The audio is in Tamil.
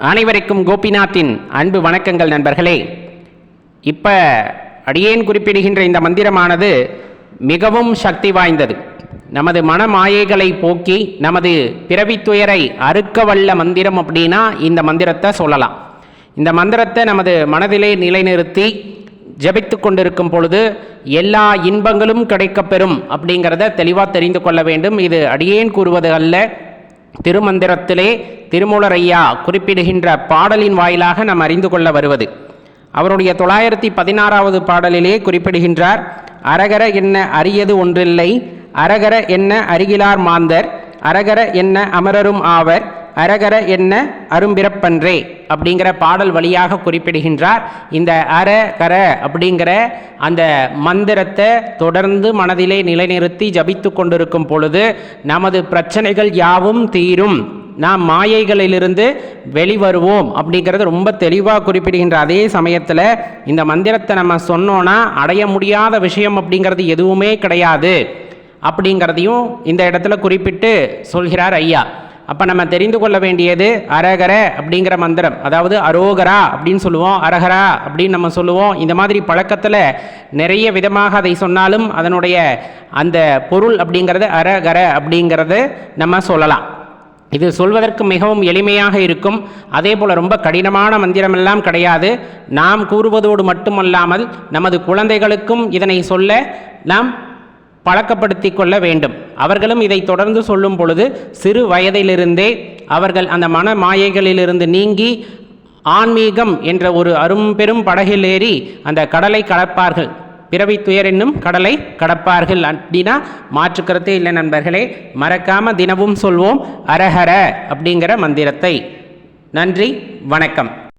அனைவருக்கும் கோபிநாத்தின் அன்பு வணக்கங்கள் நண்பர்களே. இப்போ அடியேன் குறிப்பிடுகின்ற இந்த மந்திரமானது மிகவும் சக்தி வாய்ந்தது. நமது மனமாயைகளை போக்கி நமது பிறவித்துயரை அறுக்க வல்ல மந்திரம் அப்படின்னா இந்த மந்திரத்தை சொல்லலாம். இந்த மந்திரத்தை நமது மனதிலே நிலைநிறுத்தி ஜபித்து கொண்டிருக்கும் பொழுது எல்லா இன்பங்களும் கிடைக்கப்பெறும் அப்படிங்கிறத தெளிவாக தெரிந்து கொள்ள வேண்டும். இது அடியேன் கூறுவது அல்ல திருமந்திரத்திலே திருமூலரையா குறிப்பிடுகின்ற பாடலின் வாயிலாக நாம் அறிந்து கொள்ள வருவது. அவருடைய தொள்ளாயிரத்தி பதினாறாவது பாடலிலே குறிப்பிடுகின்றார் அரகர என்ன அரியது ஒன்றில்லை அரகர என்ன அருகிலார் மாந்தர் அரகர என்ன அமரரும் ஆவர் அரகர என்ன அரும்பிறப்பன்றே அப்படிங்கிற பாடல் வழியாக குறிப்பிடுகின்றார். இந்த அர கர அப்படிங்கிற அந்த மந்திரத்தை தொடர்ந்து மனதிலே நிலைநிறுத்தி ஜபித்து கொண்டிருக்கும் பொழுது நமது பிரச்சனைகள் யாவும் தீரும். நாம் மாயைகளிலிருந்து வெளிவருவோம் அப்படிங்கிறது ரொம்ப தெளிவாக குறிப்பிடுகின்ற அதே சமயத்தில் இந்த மந்திரத்தை நம்ம சொன்னோன்னா அடைய முடியாத விஷயம் அப்படிங்கிறது எதுவுமே கிடையாது. அப்படிங்கிறதையும் இந்த இடத்துல குறிப்பிட்டு சொல்கிறார் ஐயா. அப்போ நம்ம தெரிந்து கொள்ள வேண்டியது அரகர அப்படிங்கிற மந்திரம். அதாவது அரோகரா அப்படின்னு சொல்லுவோம். அரகரா அப்படின்னு நம்ம சொல்லுவோம். இந்த மாதிரி பழக்கத்தில் நிறைய விதமாக அதை சொன்னாலும் அதனுடைய அந்த பொருள் அப்படிங்கிறது அரகர அப்படிங்கிறது நம்ம சொல்லலாம். இது சொல்வதற்கு மிகவும் எளிமையாக இருக்கும். அதே போல் ரொம்ப கடினமான மந்திரமெல்லாம் கிடையாது. நாம் கூறுவதோடு மட்டுமல்லாமல் நமது குழந்தைகளுக்கும் இதனை சொல்ல நாம் பழக்கப்படுத்தி கொள்ள வேண்டும். அவர்களும் இதை தொடர்ந்து சொல்லும் பொழுது சிறு வயதிலிருந்தே அவர்கள் அந்த மன மாயைகளிலிருந்து நீங்கி ஆன்மீகம் என்ற ஒரு அரும்பெரும் படகில் ஏறி அந்த கடலை கடப்பார்கள். பிறவி துயர் என்னும் கடலை கடப்பார்கள் அப்படின்னா மாற்றுக்கருத்தே இல்லை நண்பர்களே மறக்காம தினமும் சொல்வோம் அரஹர அப்படிங்கிற மந்திரத்தை. நன்றி வணக்கம்.